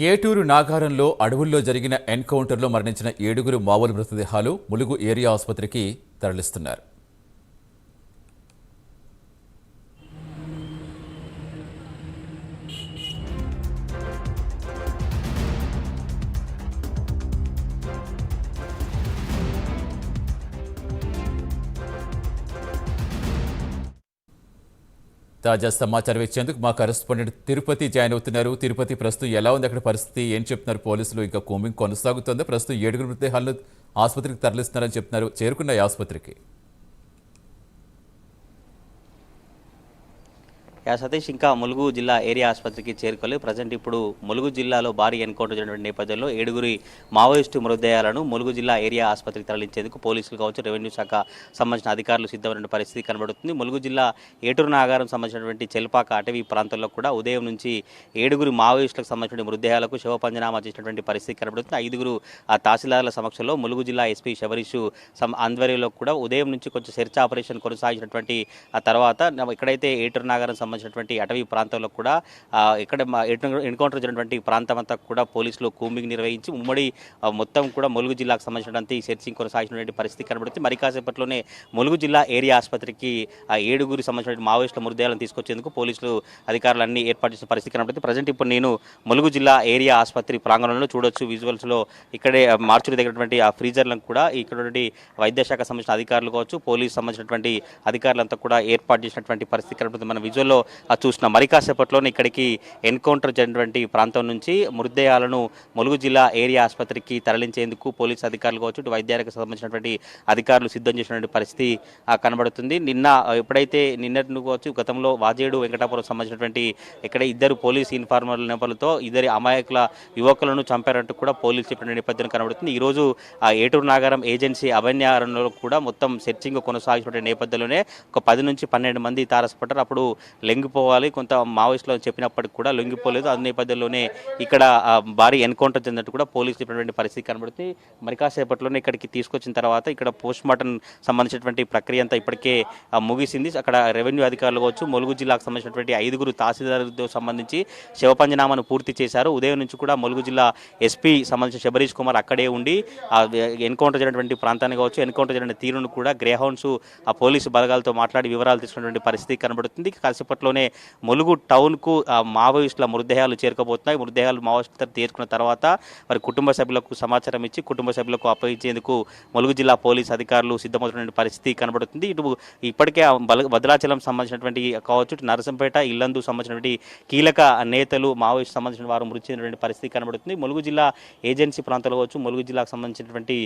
ఏటూరు నాగారంలో అడవుల్లో జరిగిన ఎన్కౌంటర్లో మరణించిన ఏడుగురు మావోలు మృతదేహాలు ములుగు ఏరియా ఆసుపత్రికి తరలిస్తున్నారు. తాజా సమాచారం ఇచ్చేందుకు మా కరెస్పాండెంట్ తిరుపతి జాయిన్ అవుతున్నారు. తిరుపతి ప్రస్తుతం ఎలా ఉంది? అక్కడ పరిస్థితి ఏం చెప్తున్నారు? పోలీసులు ఇంకా కూమింగ్ కొనసాగుతుంది? ప్రస్తుతం ఏడుగురు మృతదేహాలను ఆసుపత్రికి తరలిస్తున్నారని చెప్తున్నారు. చేరుకున్నాయి ఆసుపత్రికి. యా సతీష్ ఇంకా ములుగు జిల్లా ఏరియా ఆసుపత్రికి చేరుకోలేదు. ప్రజెంట్ ఇప్పుడు ములుగు జిల్లాలో భారీ ఎన్కౌంటర్ జరిగినటువంటి నేపథ్యంలో ఏడుగురి మావోయిస్టు మృతదేహాలను ములుగు జిల్లా ఏరియా ఆసుపత్రికి తరలించేందుకు పోలీసులు కావచ్చు రెవెన్యూ శాఖ సంబంధించిన అధికారులు సిద్ధమైన పరిస్థితి కనబడుతుంది. ములుగు జిల్లా ఏటూరు నాగారం సంబంధించినటువంటి చెల్పాక అటవీ ప్రాంతంలో కూడా ఉదయం నుంచి ఏడుగురు మావోయిస్టులకు సంబంధించిన మృతదేహాలకు శవ పంజనామా చేసినటువంటి పరిస్థితి కనబడుతుంది. ఐదుగురు ఆ తహసీల్దార్ల సమక్షంలో ములుగు జిల్లా ఎస్పీ శబరీషు ఆధ్వర్యంలో కూడా ఉదయం నుంచి కొంచెం సెర్చ్ ఆపరేషన్ కొనసాగించినటువంటి ఆ తర్వాత ఇక్కడైతే ఏటూరు నాగారం సంబంధించినటువంటి అటవీ ప్రాంతంలో కూడా ఇక్కడ మా ఎటు- ఎన్కౌంటర్ జరిగినటువంటి ప్రాంతం అంతా కూడా పోలీసులు కూంబింగ్ నిర్వహించి ఉమ్మడి మొత్తం కూడా ములుగు జిల్లాకు సంబంధించినటువంటి సెర్చింగ్ కొనసాగినటువంటి పరిస్థితి కనబడుతుంది మరి కాసేపట్లోనే ములుగు జిల్లా ఏరియా ఆసుపత్రికి ఏడుగురు సంబంధించిన మావోయిస్టుల మృతదేహాలను తీసుకొచ్చేందుకు పోలీసులు అధికారులు ఏర్పాటు చేసిన పరిస్థితి కనబడుతుంది ప్రజెంట్ ఇప్పుడు నేను ములుగు జిల్లా ఏరియా ఆసుపత్రి ప్రాంగణంలో చూడొచ్చు విజువల్స్లో ఇక్కడే మార్చురి దగ్గరటువంటి ఆ ఫ్రీజర్లను కూడా ఇక్కడ వైద్యశాఖ వైద్య శాఖ సంబంధించిన అధికారులు కావచ్చు పోలీసు సంబంధించినటువంటి అధికారులంతా కూడా ఏర్పాటు చేసినటువంటి పరిస్థితి కనబడుతుంది మన విజువల్లో చూసిన మరి కాసేపట్లోనే ఇక్కడికి ఎన్కౌంటర్ జరిగినటువంటి ప్రాంతం నుంచి మృతదేహాలను ములుగు జిల్లా ఏరియా ఆసుపత్రికి తరలించేందుకు పోలీసు అధికారులు కావచ్చు వైద్యాలకు వైద్యానికి సంబంధించినటువంటి అధికారులు సిద్ధం చేసినటువంటి పరిస్థితి కనబడుతుంది. నిన్న ఎప్పుడైతే నిన్నటి కావచ్చు గతంలో వాజేడు వెంకటాపురం సంబంధించినటువంటి ఇక్కడ ఇద్దరు పోలీస్ ఇన్ఫార్మర్ల నేపథ్యంతో ఇద్దరి అమాయకుల యువకులను చంపారంటూ కూడా పోలీసు చెప్పిన నేపథ్యం కనబడుతుంది. ఈరోజు ఏటూరు నాగారం ఏజెన్సీ అభయారణ్యంలో కూడా మొత్తం సెర్చింగ్ కొనసాగుతున్న నేపథ్యంలోనే ఒక పది నుంచి పన్నెండు మంది తారసపడ్డారు. అప్పుడు లొంగిపోవాలి. కొంత మావోయిస్టులు చెప్పినప్పటికి కూడా లొంగిపోలేదు. అదే నేపథ్యంలోనే ఇక్కడ భారీ ఎన్కౌంటర్ చెందినట్టు కూడా పోలీసులు చెప్పినటువంటి పరిస్థితి కనబడుతుంది. మరి కాసేపట్లోనే ఇక్కడికి తీసుకొచ్చిన తర్వాత ఇక్కడ పోస్ట్ మార్టం సంబంధించినటువంటి ప్రక్రియ అంతా ఇప్పటికే ముగిసింది. అక్కడ రెవెన్యూ అధికారులు కావచ్చు ములుగు జిల్లాకు సంబంధించినటువంటి ఐదుగురు తహసీల్దారులతో సంబంధించి శివపంజనామాను పూర్తి చేశారు. ఉదయం నుంచి కూడా ములుగు జిల్లా ఎస్పీ సంబంధించిన శబరీష్ కుమార్ అక్కడే ఉండి ఆ ఎన్కౌంటర్ జరిగినటువంటి ప్రాంతాన్ని కావచ్చు ఎన్కౌంటర్ జరిగిన తీరును కూడా గ్రేహౌండ్స్ ఆ పోలీసు బలగాలతో మాట్లాడి వివరాలు తీసుకున్నటువంటి పరిస్థితి కనబడుతుంది. కాసేపట్లోనే ములుగు టౌన్కు ఆ మావోయిస్టుల మృతదేహాలు చేరుకోబోతున్నాయి. మృతదేహాలు మావోయిస్టులు తీసుకున్న తర్వాత వారి కుటుంబ సభ్యులకు సమాచారం ఇచ్చి కుటుంబ సభ్యులకు అప్పగించేందుకు ములుగు జిల్లా పోలీస్ అధికారులు సిద్ధమవుతున్న పరిస్థితి కనబడుతుంది. ఇటు ఇప్పటికే ఆ బల భద్రాచలం సంబంధించినటువంటి కావచ్చు ఇటు నరసంపేట ఇల్లందు సంబంధించినటువంటి కీలక నేతలు మావోయిస్ట్ సంబంధించిన వారు మృతి చెందినటువంటి పరిస్థితి కనబడుతుంది. ములుగు జిల్లా ఏజెన్సీ ప్రాంతాలు కావచ్చు ములుగు జిల్లాకు సంబంధించినటువంటి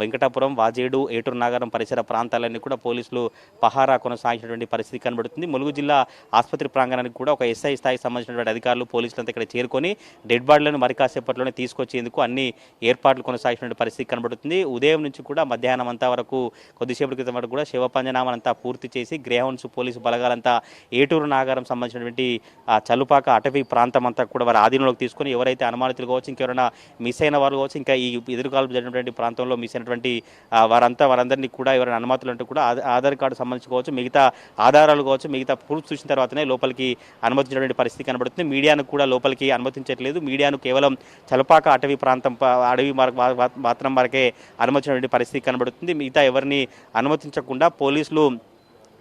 వెంకటాపురం వాజేడు ఏటూరు నగరం పరిసర ప్రాంతాలన్నీ కూడా పోలీసులు పహారా కొనసాగించినటువంటి పరిస్థితి కనబడుతుంది. ములుగు జిల్లా ఆసుపత్రి ప్రాంగణానికి కూడా ఒక ఎస్ఐ స్థాయికి సంబంధించినటువంటి అధికారులు పోలీసులు అంతా ఇక్కడ చేరుకొని డెడ్ బాడీలను మరి కాసేపట్లోనే తీసుకొచ్చేందుకు అన్ని ఏర్పాట్లు కొనసాగించినటువంటి పరిస్థితి కనబడుతుంది. ఉదయం నుంచి కూడా మధ్యాహ్నం అంతా వరకు కొద్దిసేపటి క్రితం వరకు కూడా శివపంజనామనంతా పూర్తి చేసి గ్రేహౌన్స్ పోలీసు బలగాలంతా ఏటూరు నాగారం సంబంధించినటువంటి ఆ చలుపాక అటవీ ప్రాంతం అంతా కూడా వారి ఆధీనంలోకి తీసుకొని ఎవరైతే అనుమానితులు కావచ్చు ఇంకెవరైనా మిస్ అయిన వారు కావచ్చు ఇంకా ఈ ఎదురుకాలు జరిగినటువంటి ప్రాంతంలో మిస్ అయినటువంటి వారంతా వారందరినీ కూడా ఎవరైనా అనుమతులు అంటే కూడా ఆధార్ కార్డు సంబంధించి కావచ్చు మిగతా ఆధారాలు కావచ్చు మిగతా ప్రూఫ్ చూసిన తర్వాత కనబడుతున్నాయి. లోపలికి అనుమతించినటువంటి పరిస్థితి కనబడుతుంది. మీడియాను కూడా లోపలికి అనుమతించట్లేదు. మీడియాను కేవలం చలపాక అటవీ ప్రాంతం ప- అడవి మాత్రం వరకే అనుమతించినటువంటి పరిస్థితి కనబడుతుంది. మిగతా ఎవరిని అనుమతించకుండా పోలీసులు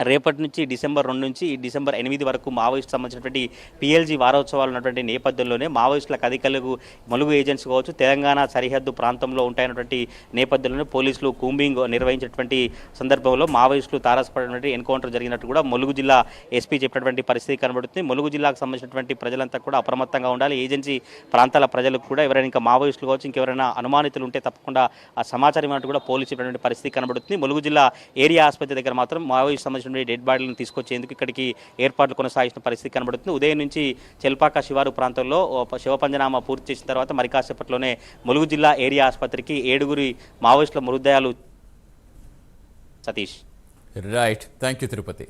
రేపటి నుంచి డిసెంబర్ రెండు నుంచి డిసెంబర్ ఎనిమిది వరకు మావోయిస్ట్ సంబంధించినటువంటి పిఎల్జీ వారోత్సవాలు ఉన్నటువంటి నేపథ్యంలోనే మావోయిస్టులకు అధికారులకు ములుగు ఏజెంట్స్ కావచ్చు తెలంగాణ సరిహద్దు ప్రాంతంలో ఉంటాయన్నటువంటి నేపథ్యంలోనే పోలీసులు కూంబింగ్ నిర్వహించినటువంటి సందర్భంలో మావోయిస్టులు తారసపడినటువంటి ఎన్కౌంటర్ జరిగినట్టు కూడా ములుగు జిల్లా ఎస్పీ చెప్పినటువంటి పరిస్థితి కనబడుతుంది. ములుగు జిల్లాకు సంబంధించినటువంటి ప్రజలంతా కూడా అప్రమత్తంగా ఉండాలి. ఏజెన్సీ ప్రాంతాల ప్రజలకు కూడా ఎవరైనా ఇంకా మావోయిస్టులు కావచ్చు ఇంకెవరైనా అనుమానితులు ఉంటే తప్పకుండా ఆ సమాచారం ఇవ్వనట్టు కూడా పోలీసు చెప్పినటువంటి పరిస్థితి కనబడుతుంది. ములుగు జిల్లా ఏరియా ఆసుపత్రి దగ్గర మాత్రం మావోయిస్ట్ సంబంధించిన డెడ్ బాడీలను తీసుకొచ్చేందుకు ఇక్కడికి ఏర్పాట్లు కొనసాగిస్తున్న పరిస్థితి కనబడుతుంది. ఉదయం నుంచి చెల్పాక శివారు ప్రాంతంలో ఓ శివపంజనామా పూర్తి చేసిన తర్వాత మరి కాసేపట్లోనే ములుగు జిల్లా ఏరియా ఆసుపత్రికి ఏడుగురి మావోయిస్టుల మృతదేహాలు Satish. Right thank you Tirupati